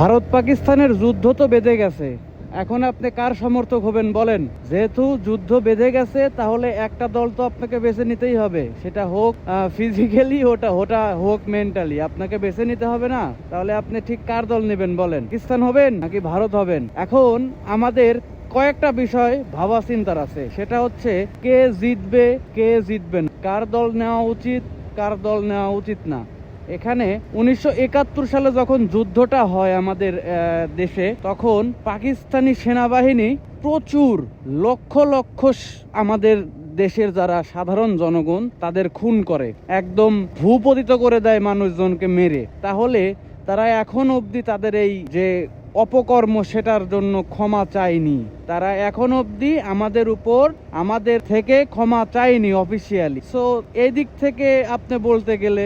ভারত পাকিস্তানের যুদ্ধ তো বেঁধে গেছে। এখন আপনি কার সমর্থক হবেন বলেন? যেহেতু যুদ্ধ বেঁধে গেছে, তাহলে একটা দল তো আপনাকে বেছে নিতেই হবে। সেটা হোক ফিজিক্যালি ওটা ওটা হোক মেন্টালি আপনাকে বেছে নিতে হবে না। তাহলে আপনি ঠিক কার দল নেবেন বলেন? পাকিস্তান হবেন নাকি ভারত হবেন? এখন আমাদের কয়েকটা বিষয় ভাবা চিন্তার আছে। সেটা হচ্ছে, কে জিতবে, কে জিতবেন কার দল নেওয়া উচিত, কার দল নেওয়া উচিত না? এখানে উনিশশো একাত্তর সালে যখন যুদ্ধটা হয় আমাদের দেশে, তখন পাকিস্তানি সেনাবাহিনী প্রচুর লক্ষ লক্ষ আমাদের দেশের যারা সাধারণ জনগণ, তাদের খুন করে। একদম ভূপতিত করে দেয় মানুষজনকে মেরে। তাহলে তারা এখন অবধি তাদের এই যে অপকর্ম সেটার জন্য ক্ষমা চায়নি তারা এখন অবধি আমাদের উপর, আমাদের থেকে ক্ষমা চায়নি অফিসিয়ালি সো এই দিক থেকে আপনি বলতে গেলে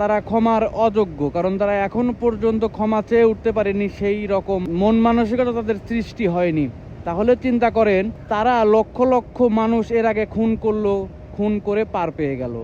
তারা ক্ষমার অযোগ্য, কারণ তারা এখন পর্যন্ত ক্ষমা চেয়ে উঠতে পারেনি, সেই রকম মন মানসিকতা তাদের সৃষ্টি হয়নি। তাহলে চিন্তা করেন, তারা লক্ষ লক্ষ মানুষ এর আগে খুন করল, খুন করে পার পেয়ে গেল।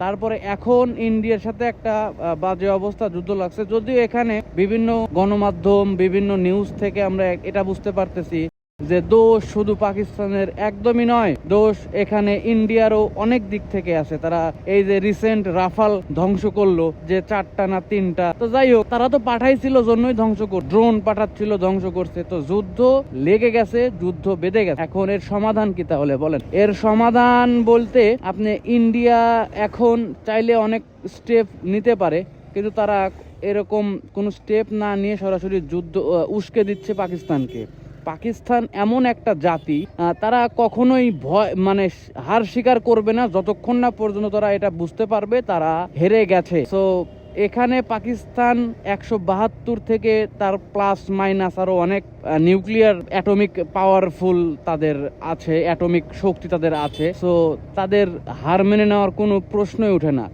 তারপরে এখন ইন্ডিয়ার সাথে একটা বাজে অবস্থা, যুদ্ধ লাগছে। যদিও এখানে বিভিন্ন গণমাধ্যম, বিভিন্ন নিউজ থেকে আমরা এটা বুঝতে পারতেছি। যে দোষ শুধু পাকিস্তানের একদমই নয়, দোষ এখানে ইন্ডিয়ারও অনেক দিক থেকে আছে। তারা এই যে রিসেন্ট রাফাল ধ্বংস করল, যে চারটা না তিনটা, তো যাই হোক, তারা তো পাঠাইছিল জন্যই ধ্বংস কর ড্রোন পাঠাচ্ছিল ধ্বংস করছে। তো যুদ্ধ লেগে গেছে, যুদ্ধ বেঁধে গেছে। এখন এর সমাধান কি তাহলে বলেন? এর সমাধান বলতে আপনি ইন্ডিয়া এখন চাইলে অনেক স্টেপ নিতে পারে, কিন্তু তারা এরকম কোনো স্টেপ না নিয়ে সরাসরি যুদ্ধ উস্কে দিচ্ছে পাকিস্তানকে। পাকিস্তান এমন একটা জাতি তারা কখনোই ভয় মানে হার স্বীকার করবে না। যতক্ষণ না পর্যন্ত তারা এটা বুঝতে পারবে, তারা হেরে গেছে। সো এখানে পাকিস্তান একশো বাহাত্তর থেকে তার প্লাস মাইনাস আরও অনেক নিউক্লিয়ার অ্যাটমিক পাওয়ারফুল তাদের আছে অ্যাটমিক শক্তি তাদের আছে। সো তাদের হার মেনে নেওয়ার কোনো প্রশ্নই ওঠে না।